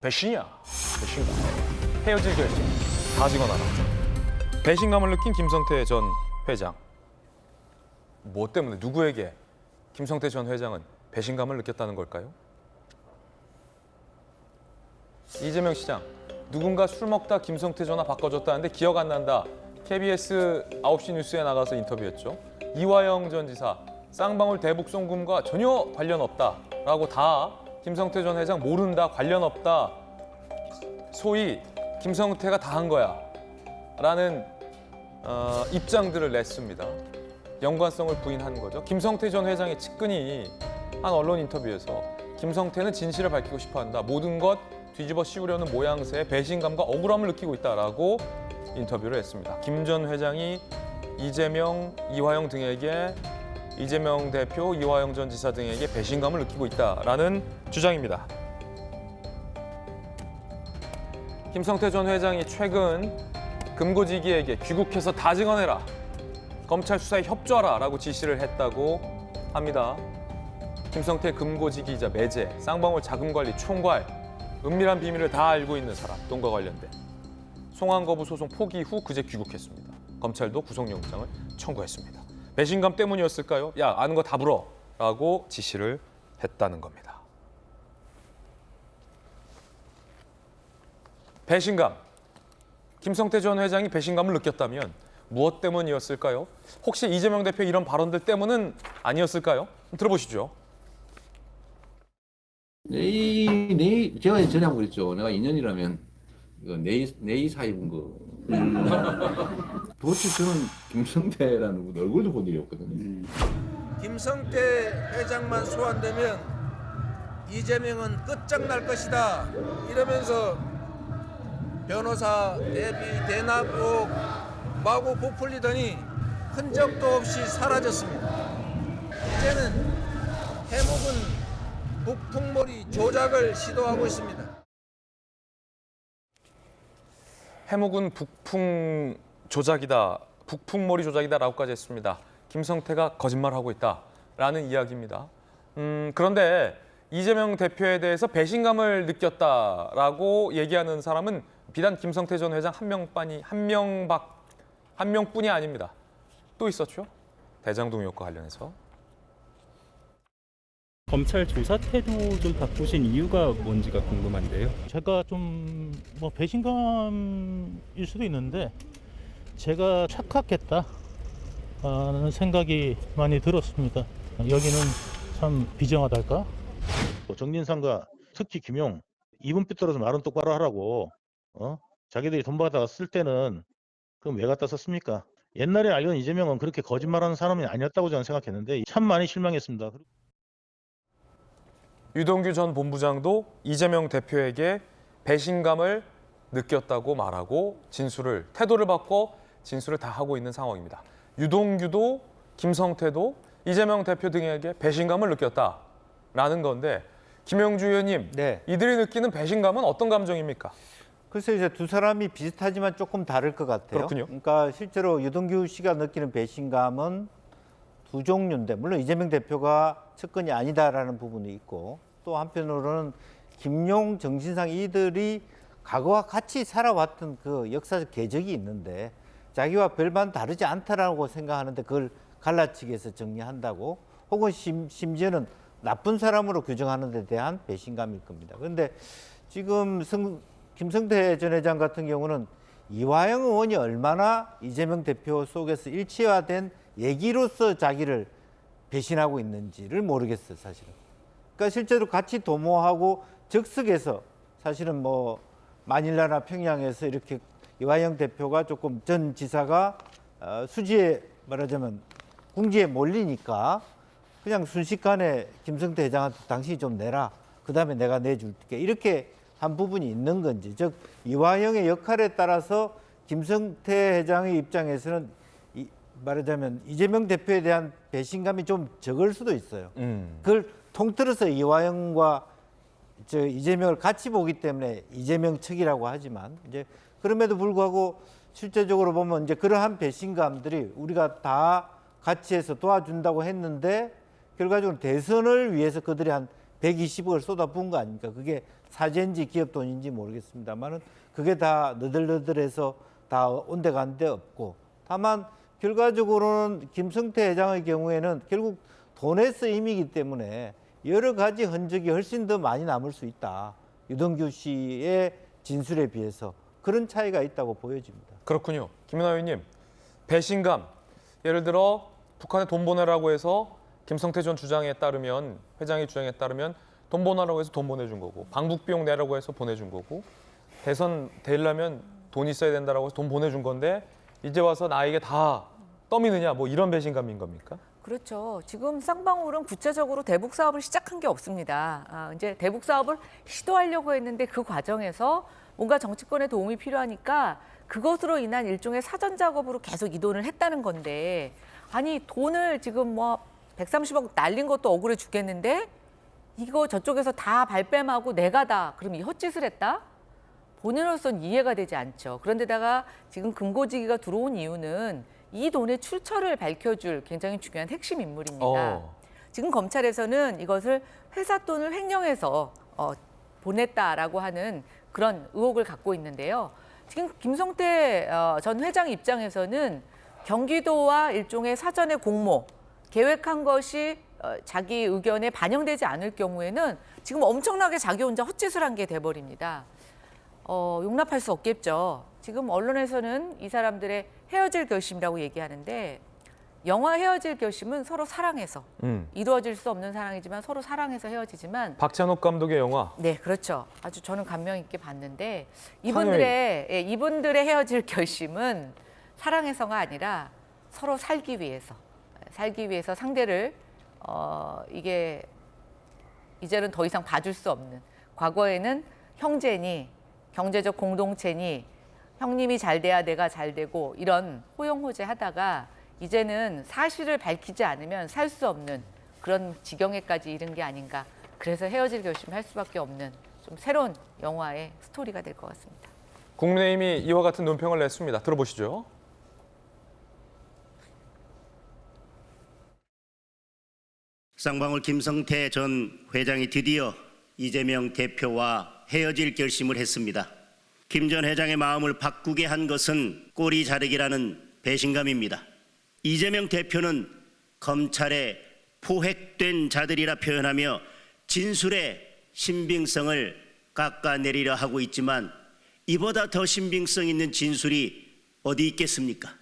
배신이야. 배신감. 헤어질 결심. 다 직원하라. 배신감을 느낀 김성태 전 회장. 뭐 때문에 누구에게 김성태 전 회장은 배신감을 느꼈다는 걸까요? 이재명 시장 누군가 술 먹다 김성태 전화 바꿔줬다는데 기억 안 난다. KBS 9시 뉴스에 나가서 인터뷰했죠. 이화영 전 지사 쌍방울 대북 송금과 전혀 관련 없다라고 다 김성태 전 회장 모른다 관련 없다. 소위 김성태가 다 한 거야 라는 어, 입장들을 냈습니다. 연관성을 부인한 거죠. 김성태 전 회장의 측근이 한 언론 인터뷰에서 김성태는 진실을 밝히고 싶어 한다. 모든 것 뒤집어 씌우려는 모양새에 배신감과 억울함을 느끼고 있다라고 인터뷰를 했습니다. 김 전 회장이 이재명, 이화영 등에게 이재명 대표, 이화영 전 지사 등에게 배신감을 느끼고 있다라는 주장입니다. 김성태 전 회장이 최근 금고지기에게 귀국해서 다 증언해라. 검찰 수사에 협조하라라고 지시를 했다고 합니다. 김성태 금고지기이자 매제, 쌍방울 자금관리 총괄, 은밀한 비밀을 다 알고 있는 사람, 돈과 관련된 송환 거부 소송 포기 후 그제 귀국했습니다. 검찰도 구속영장을 청구했습니다. 배신감 때문이었을까요? 야 아는 거다 불어라고 지시를 했다는 겁니다. 배신감. 김성태 전 회장이 배신감을 느꼈다면 무엇 때문이었을까요? 혹시 이재명 대표 이런 발언들 때문은 아니었을까요? 들어보시죠. 내이 내이 제가 전에 한번 그랬죠. 내가 2년이라면 내이 내이 사입은 거. 도대체 저는 김성태라는 분 얼굴도 본 일이 없거든요. 김성태 회장만 소환되면 이재명은 끝장날 것이다 이러면서 변호사 대비 대납 의혹 마구 부풀리더니 흔적도 없이 사라졌습니다. 이제는 해묵은 북풍몰이 조작을 시도하고 있습니다. 해묵은 북풍 조작이다, 북풍몰이 조작이다라고까지 했습니다. 김성태가 거짓말하고 있다라는 이야기입니다. 음, 그런데 이재명 대표에 대해서 배신감을 느꼈다라고 얘기하는 사람은 비단 김성태 전 회장 한 명뿐이 한 명밖 한 명뿐이 아닙니다. 또 있었죠. 대장동 의혹과 관련해서 검찰 조사 태도 좀 바꾸신 이유가 뭔지가 궁금한데요. 제가 좀 뭐 배신감일 수도 있는데 제가 착각했다 하는 생각이 많이 들었습니다. 여기는 참 비정하달까? 뭐 정진상과 특히 김용 이분 삐뚤어서 말은 똑바로 하라고 어 자기들이 돈 받아 쓸 때는 그럼 왜 갖다 썼습니까? 옛날에 알던 이재명은 그렇게 거짓말하는 사람이 아니었다고 저는 생각했는데 참 많이 실망했습니다. 유동규 전 본부장도 이재명 대표에게 배신감을 느꼈다고 말하고 진술을 태도를 바꿔 진술을 다 하고 있는 상황입니다. 유동규도 김성태도 이재명 대표 등에게 배신감을 느꼈다라는 건데 김영주 의원님 네. 이들이 느끼는 배신감은 어떤 감정입니까? 글쎄 이제 두 사람이 비슷하지만 조금 다를 것 같아요. 그렇군요. 그러니까 실제로 유동규 씨가 느끼는 배신감은 두 종류인데 물론 이재명 대표가 측근이 아니다라는 부분이 있고 또 한편으로는 김용, 정신상 이들이 과거와 같이 살아왔던 그 역사적 궤적이 있는데 자기와 별반 다르지 않다라고 생각하는데 그걸 갈라치기 해서 정리한다고 혹은 심, 심지어는 나쁜 사람으로 규정하는 데 대한 배신감일 겁니다. 그런데 지금 성, 김성태 전 회장 같은 경우는 이화영 의원이 얼마나 이재명 대표 속에서 일치화된 얘기로서 자기를 배신하고 있는지를 모르겠어요, 사실은. 그러니까 실제로 같이 도모하고 적석에서 사실은 뭐 마닐라나 평양에서 이렇게 이화영 대표가 조금 전 지사가 어, 수지에 말하자면 궁지에 몰리니까 그냥 순식간에 김성태 회장한테 당신이 좀 내라. 그 다음에 내가 내줄게. 이렇게 한 부분이 있는 건지. 즉, 이화영의 역할에 따라서 김성태 회장의 입장에서는 이, 말하자면 이재명 대표에 대한 배신감이 좀 적을 수도 있어요. 음. 그걸 통틀어서 이화영과 저 이재명을 같이 보기 때문에 이재명 측이라고 하지만 이제 그럼에도 불구하고 실제적으로 보면 이제 그러한 배신감들이 우리가 다 같이 해서 도와준다고 했는데 결과적으로 대선을 위해서 그들이 한 120억을 쏟아부은 거 아닙니까? 그게 사제인지 기업 돈인지 모르겠습니다만은 그게 다 너덜너덜해서 다 온데간데 없고 다만 결과적으로는 김성태 회장의 경우에는 결국 돈의 쓰임이기 때문에 여러 가지 흔적이 훨씬 더 많이 남을 수 있다. 유동규 씨의 진술에 비해서 그런 차이가 있다고 보여집니다. 그렇군요. 김은하 의원님, 배신감. 예를 들어 북한에 돈 보내라고 해서 김성태 전 주장에 따르면 회장의 주장에 따르면 돈 보내라고 해서 돈 보내준 거고 방북 비용 내라고 해서 보내준 거고 대선 되려면 돈 있어야 된다라고 해서 돈 보내준 건데 이제 와서 나에게 다 떠미느냐 뭐 이런 배신감인 겁니까? 그렇죠. 지금 쌍방울은 구체적으로 대북 사업을 시작한 게 없습니다. 아, 이제 대북 사업을 시도하려고 했는데 그 과정에서 뭔가 정치권의 도움이 필요하니까 그것으로 인한 일종의 사전 작업으로 계속 이동을 했다는 건데 아니 돈을 지금 뭐 130억 날린 것도 억울해 죽겠는데 이거 저쪽에서 다 발뺌하고 내가 다 그럼 이 헛짓을 했다? 본인으로서는 이해가 되지 않죠. 그런데다가 지금 금고지기가 들어온 이유는 이 돈의 출처를 밝혀줄 굉장히 중요한 핵심 인물입니다. 어. 지금 검찰에서는 이것을 회사 돈을 횡령해서 어, 보냈다라고 하는 그런 의혹을 갖고 있는데요. 지금 김성태 어, 전 회장 입장에서는 경기도와 일종의 사전의 공모 계획한 것이 어, 자기 의견에 반영되지 않을 경우에는 지금 엄청나게 자기 혼자 헛짓을 한 게 돼버립니다. 어, 용납할 수 없겠죠. 지금 언론에서는 이 사람들의 헤어질 결심이라고 얘기하는데 영화 헤어질 결심은 서로 사랑해서 음. 이루어질 수 없는 사랑이지만 서로 사랑해서 헤어지지만 박찬욱 감독의 영화. 네 그렇죠. 아주 저는 감명 있게 봤는데 이분들의 예, 이분들의 헤어질 결심은 사랑해서가 아니라 서로 살기 위해서 살기 위해서 상대를 어 이게 이제는 더 이상 봐줄 수 없는 과거에는 형제니 경제적 공동체니 형님이 잘 돼야 내가 잘 되고 이런 호용호제 하다가 이제는 사실을 밝히지 않으면 살 수 없는 그런 지경에까지 이른 게 아닌가. 그래서 헤어질 결심할 수밖에 없는 좀 새로운 영화의 스토리가 될 것 같습니다. 국민의힘이 이와 같은 논평을 냈습니다. 들어보시죠. 쌍방울 김성태 전 회장이 드디어 이재명 대표와 헤어질 결심을 했습니다. 김 전 회장의 마음을 바꾸게 한 것은 꼬리 자르기라는 배신감입니다. 이재명 대표는 검찰의 포획된 자들이라 표현하며 진술의 신빙성을 깎아내리려 하고 있지만 이보다 더 신빙성 있는 진술이 어디 있겠습니까?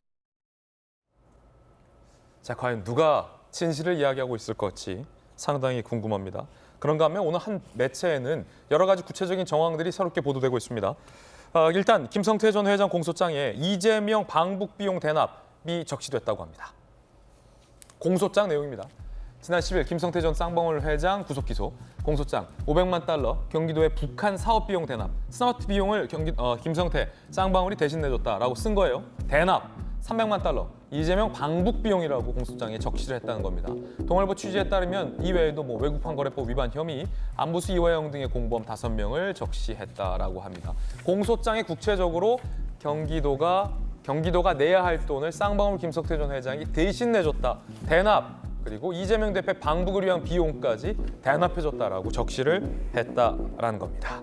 자, 과연 누가 진실을 이야기하고 있을 것지 상당히 궁금합니다. 그런가 하면 오늘 한 매체에는 여러 가지 구체적인 정황들이 새롭게 보도되고 있습니다. 어, 일단 김성태 전 회장 공소장에 이재명 방북 비용 대납이 적시됐다고 합니다. 공소장 내용입니다. 지난 10일 김성태 전 쌍방울 회장 구속 기소 공소장 500만 달러 경기도의 북한 사업 비용 대납 스마트 비용을 경기 어, 김성태 쌍방울이 대신 내줬다라고 쓴 거예요. 대납 300만 달러 이재명 방북 비용이라고 공소장에 적시를 했다는 겁니다. 동아일보 취재에 따르면 이외에도 뭐 외국환거래법 위반 혐의, 안부수 이화영 등의 공범 5명을 적시했다라고 합니다. 공소장에 구체적으로 경기도가 경기도가 내야 할 돈을 쌍방울 김석태 전 회장이 대신 내줬다. 대납 그리고 이재명 대표 방북을 위한 비용까지 대납해줬다라고 적시를 했다라는 겁니다.